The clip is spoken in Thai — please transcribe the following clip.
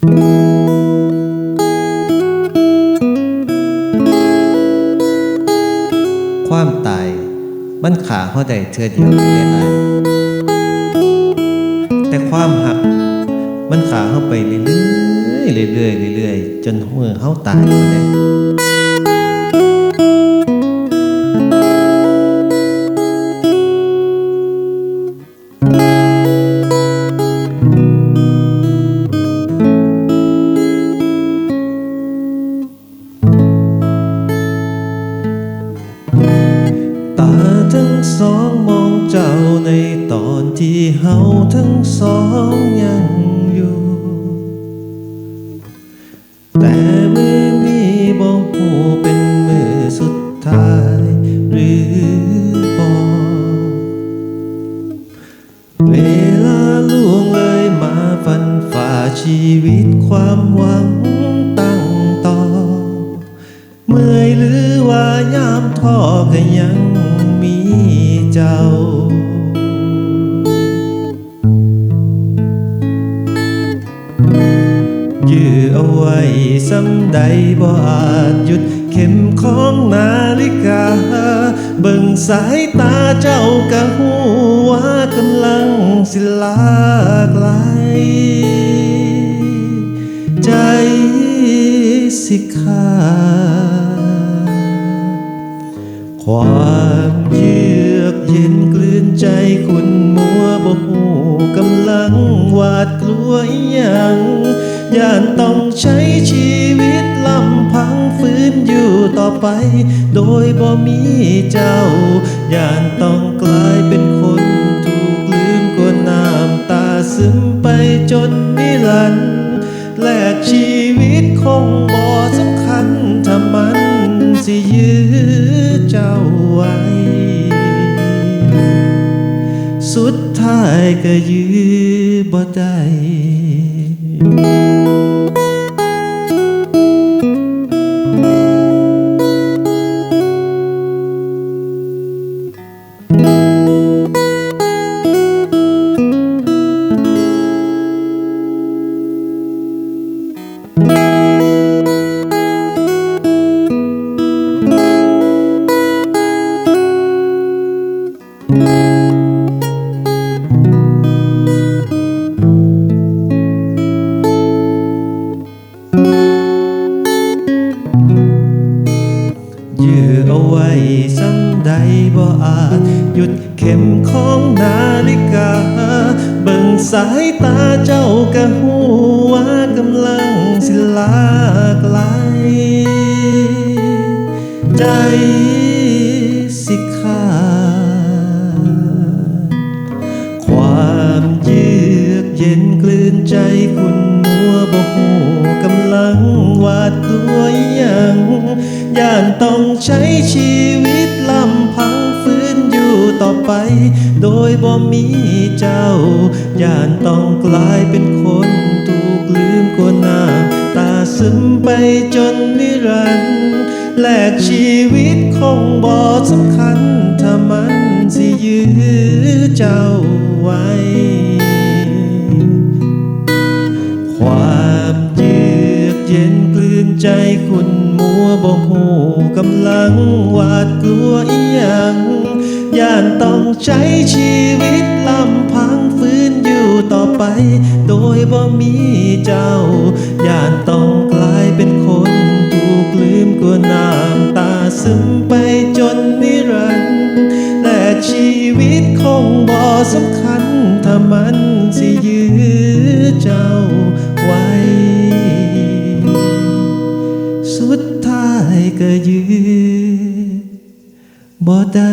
ความตาย มันขาเข้าได้เทื่อเดียวได้อายแต่ความหัก มันขาเข้าไปเรื่อยๆเรื่อยๆเรื่อยๆจนเมื่อเขาตายไปเลย ทั้งสองมองเจ้าในตอนที่เฮาทั้งสองยังอยู่ แต่มือนี้บอกหูเป็นมือสุดท้าย หรือบอกเวลาล่วงเลยมาฟันฝ่าชีวิตความหวัง ใดบ่อาจหยุดเข็มของนาฬิกา เบิ่งสายตาเจ้ากะหูว่ากำลังสิลาไหลใจสิขาดความเยือกเย็นกลืนใจคุณมัวบ่หูกำลังหวาดกลัวอิหยังย่านต้องใช้ชี ไป โดยบ่มีเจ้า ย่านต้องกลายเป็นคนถูกลืมกว่าน้ำตาซึมไปจนนิรันดร์แลกชีวิตคงบ่สำคัญถ้ามันสิยื้อเจ้าไว้ สุดท้ายก็ยื้อบ่ได้ ยื้อเอาไว้สันใดบ่อาจ หยุดเข็มของนาฬิกา เบิ่งสายตาเจ้ากะหูว่ากำลังสิลากไหลใจ เย็นกลืนใจคุณมัวบ่หูกำลังวาดกลัวอิหยังย่านต้องใช้ชีวิตลำพังฝืนอยู่ต่อไป โดยบ่มีเจ้า ย่านต้องกลายเป็นคนถูกลืมกว่าน้ำตาซึมไปจนนิรันดร์แลกชีวิตคงบ่สำคัญถ้ามันสิยื้อเจ้าไว้ ใจคุณมัวบ่หูกำลังหวาดกลัวอีหยังย่านต้องใช้ชีวิตลำพังฝืนอยู่ต่อไป โดยบ่มีเจ้า ย่านต้องกลายเป็นคนถูกลืมกว่าน้ำตาซึมไปจนนิรันดร์แลกชีวิตคงบ่สำคัญถ้ามันสิยื้อเจ้าายก็ยื้อบ่ได้